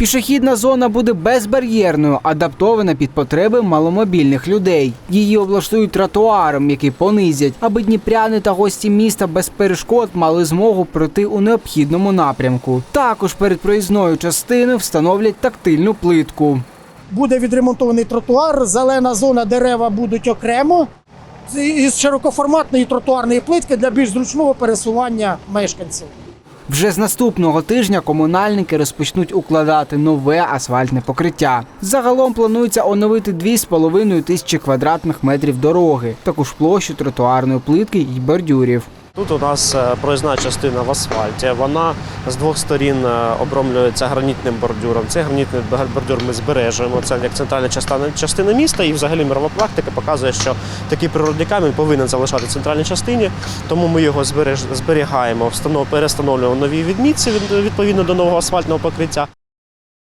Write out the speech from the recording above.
Пішохідна зона буде безбар'єрною, адаптована під потреби маломобільних людей. Її облаштують тротуаром, який понизять, аби дніпряни та гості міста без перешкод мали змогу пройти у необхідному напрямку. Також перед проїзною частиною встановлять тактильну плитку. Буде відремонтований тротуар, зелена зона, дерева будуть окремо. Із широкоформатної тротуарної плитки для більш зручного пересування мешканців. Вже з наступного тижня комунальники розпочнуть укладати нове асфальтне покриття. Загалом планується оновити 2,5 тисячі квадратних метрів дороги, також площу тротуарної плитки й бордюрів. Тут у нас е, проїзна частина в асфальті. Вона з двох сторін е, обромлюється гранітним бордюром. Цей гранітний бордюр ми збережуємо. Це як центральна частина, міста. І взагалі мирова практика показує, що такий природний камінь повинен залишати в центральній частині. Тому ми його зберігаємо, перестановлюємо нові відмітці від- відповідно до нового асфальтного покриття.